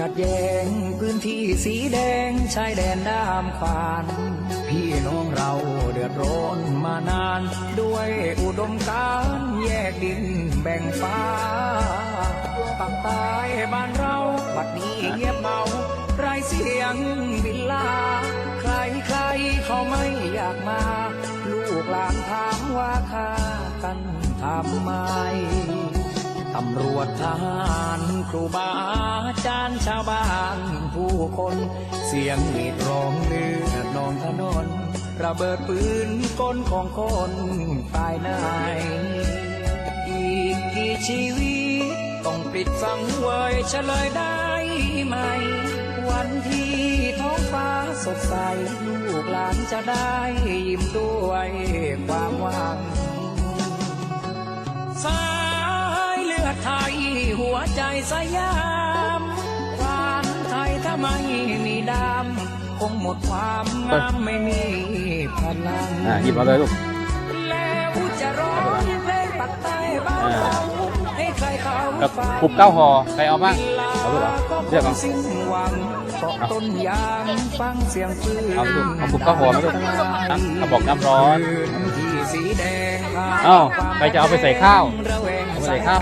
ขัดแย้ง พื้นที่สีแดงชายแดนด้ามขวาน พี่น้องเราเดือดร้อนมานาน ด้วยอุดมการแยกดินแบ่งฟ้าปักใต้บ้านเราบัดนี้เงียบเมาไรเสียงบินลา ใครใครเขาไม่อยากมา ลูกหลานถามว่าค่ากันทำไม ตำรวจทหารครูบาอาจารย์ชาวบ้านผู้คน เสียงหีดร้องเลือดนองถนน ระเบิดปืนก้นของคนตายนายอีกกี่ชีวิต ต้องปิดสังเวยเฉลยได้ไหม วันที่ท้องฟ้าสดใส ลูกหลานจะได้ยิ้มด้วยความหวัง สยามควานไทยถ้าไม่มีดำคงหมดความงามไม่มีพลังอ่าหยิบมาเลยลูกแล้วจะร้องเพลงปักใต้บ้านเราให้ใครเขากับฟังกรุบเก้าห่อใครเอาบ้างเอาลูกเหรอเลือกเอาสิ้นหวังเกาะต้นยางฟังเสียงปืนเอาลูกเอากรุบเก้าห่อมาลูกอะกระบอกน้ำร้อนที่สีแดงเอ้าใครจะเอาไปใส่ข้าวเอาไปใส่ข้าว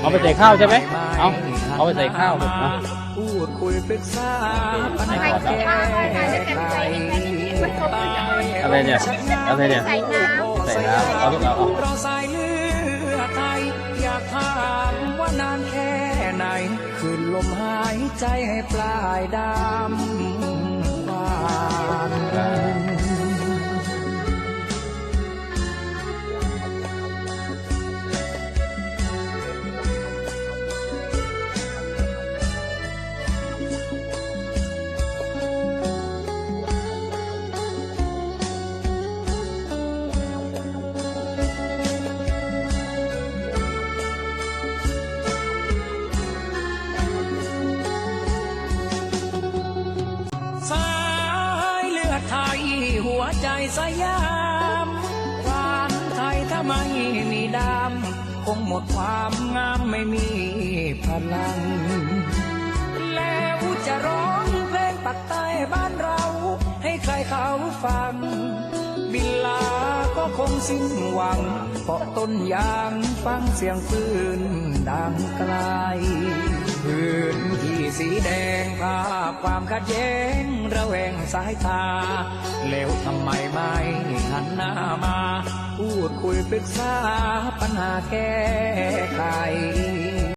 เอาไปใส่ข้าวใช่ไหมเอาเอาไปใส่ข้าวลูกนะพูดคุยปรึกษาปัญหาใส่แก้ข้าวไขอะไรเนี่ยอะไรเนี่ยใส่น้ำใส่น้ำเอาลูกเอาเอาเราสายเลือดไทยอยากถามว่านานแค่ไหนคืนลมหายใจให้ปลายดำหวาน ไทยหัวใจสยามควานไทยถ้าไม่มีดำคงหมดความงามไม่มีพลัง แล้วจะร้องเพลงปักใต้บ้านเรา ให้ใครเขาฟัง บินลาก็คงสิ้นหวังเพราะต้นยางฟังเสียงปืนดังไกลพื้นที่สีแดงภา ความขัดแย้งระแวงสายตา แล้วทำไมไม่หันหน้ามา พูดคุยปรึกษาปัญหาแก้ไข